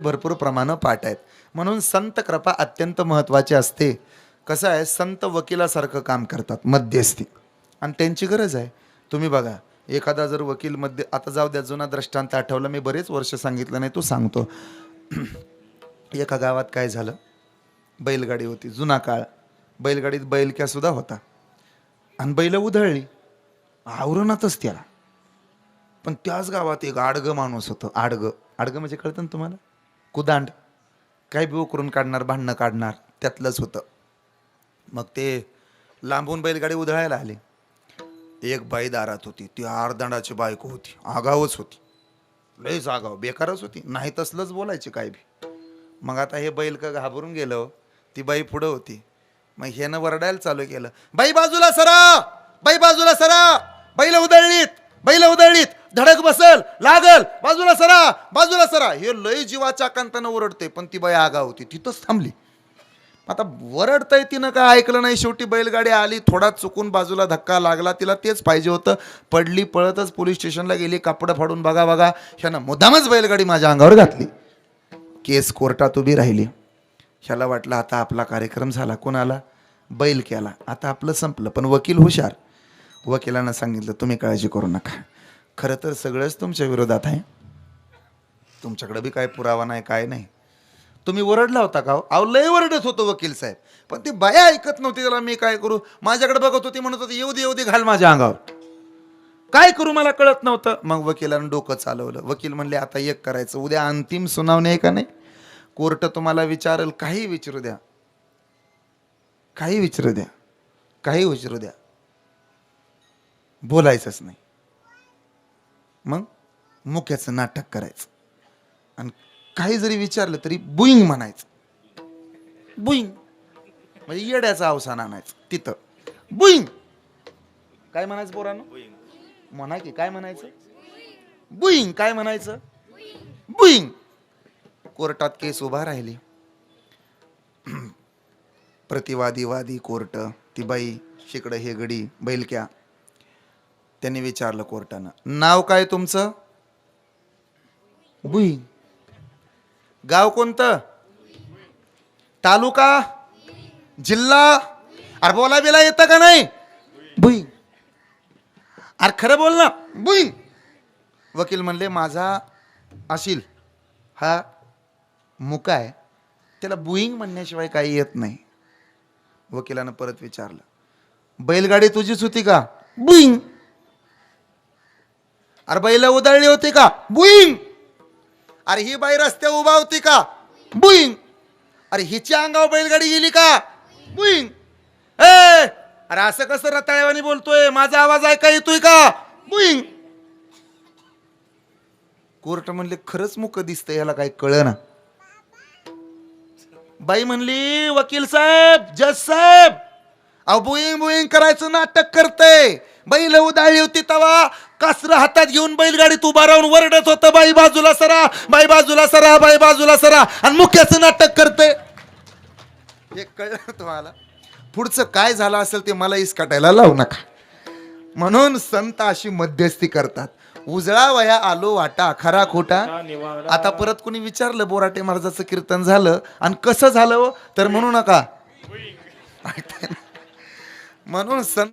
भरपूर प्रमाण पाठ आहेत. म्हणून संत कृपा अत्यंत महत्त्वाची असते. कसं आहे संत वकिलासारखं काम करतात मध्यस्थी. आणि त्यांची गरज आहे. तुम्ही बघा एखादा जर वकील मध्य आता जाऊ द्या जुना दृष्टांत आठवला मी बरेच वर्ष सांगितलं नाही तो सांगतो. एका गावात काय झालं? बैलगाडी होती जुना काळ. बैलगाडीत बैलक्या सुद्धा होता. आणि बैल उधळली. आवरणतच त्याला. पण त्याच गावात एक आडगं माणूस होतं आडगं. आडगं म्हणजे कळतं ना तुम्हाला? कुदांड. काय बी उकरून काढणार भांडणं काढणार त्यातलंच होतं. मग ते लांबून बैलगाडी उधळायला आली. एक बाई दारात होती. ती आरदंडाची बायको होती. आगावच होती. लयच आगाव. बेकारच होती. नाही तसलंच बोलायची काय बी. मग आता हे बैल का घाबरून गेलं ती बाई पुढं होती. मग ह्यानं वरडायला चालू केलं. बाई बाजूला सरा! बाई बाजूला सरा! बैल उधळलीत! बैल उधळलीत! धडक बसल लागल. बाजूला सरा बाजूला सरा. हे लय जीवाच्या कांतानं ओरडते पण ती बाई आगा होती तिथंच थांबली. आता वरडतंय तिनं काय ऐकलं नाही शेवटी बैलगाडी आली थोडा चुकून बाजूला धक्का लागला तिला तेच पाहिजे होतं. पडली पळतच पोलीस स्टेशनला गेली कापडं फाडून बघा बघा ह्यानं मुद्दामच बैलगाडी माझ्या अंगावर घातली. केस कोर्टात उभी राहिली. ह्याला वाटलं आता आपला कार्यक्रम झाला कोणाला बैल केला. आता आपलं संपलं पण वकील हुशार. वकिलांना सांगितलं तुम्ही काळजी करू नका. खरं तर सगळंच तुमच्या विरोधात आहे. तुमच्याकडे बी काय पुरावा नाही काय नाही. तुम्ही ओरडला होता का हो? अहो लय ओरडत होतो वकील साहेब. पण ती बाया ऐकत नव्हती त्याला मी काय करू? माझ्याकडे बघत होती म्हणत होती येऊ दे येऊ दे घाल माझ्या अंगावर. काय करू मला कळत नव्हतं. मग वकिलानं डोकं चालवलं. वकील म्हणले आता एक करायचं उद्या अंतिम सुनावणी आहे का नाही? कोर्ट तुम्हाला विचारेल काही विचारू द्या. काही विचारू द्या. काही विचारू द्या. बोलायचंच नाही. मग मुख्याचं नाटक करायचं. आणि काही जरी विचारलं तरी बुईंग म्हणायचं. बुईंग. म्हणजे येड्याचं अवसान आणायचं तिथं. बुईंग. काय म्हणायचं पोरानं? म्हणा की काय म्हणायचं? बुईंग. काय म्हणायचं? बुईंग. कोर्टात केस उभा राहिली. प्रतिवादी वादी कोर्ट ती बाई शिकडं हे गडी बैलक्या. त्यांनी विचारलं कोर्टानं. नाव काय तुमचं? बुईंग गाव कोणतं? तालुका? जिल्हा? अरे बोला बिला येतं का नाही? बुईंग अरे खरं बोल ना. बुईंग वकील म्हणले माझा असील हा मुका आहे. त्याला बुईंग म्हणण्याशिवाय काही येत नाही. वकिलानं परत विचारलं बैलगाडी तुझीच होती का? बुईंग. अरे बाईला उधळली होती का? बुईंग. अरे ही बाई रस्त्यावर उभा होती का? बुईंग. अरे हिच्या अंगावर बैलगाडी गेली का? बुईंग. ए अरे असं कसं रताळ्यावानी बोलतोय? माझा आवाज ऐका येतोय का? बुईंग. कोर्ट म्हणले खरंच मुख दिसतंय याला काही कळ ना बाई म्हणली वकील साहेब जज साहेब. अहो बुईंग बुईंग करायचं नाटक करतंय. बैल उदाळली होती तवा. कासर हातात घेऊन बैलगाडीत उभा राहून वरडत होतं. बाई बाजूला सरा बाई बाजूला सरा बाई बाजूला सरा. आणि मुख्याचं नाटक करते हे कळलं तुम्हाला? पुढचं काय झालं असेल ते मला इसकाटायला लावू नका. म्हणून संत अशी मध्यस्थी करतात. उजळा वया आलो वाटा खरा खोटा. आता परत कोणी विचारलं बोराटे महाराजाचं कीर्तन झालं? आणि कसं झालं हो? तर म्हणू नका? म्हणून संत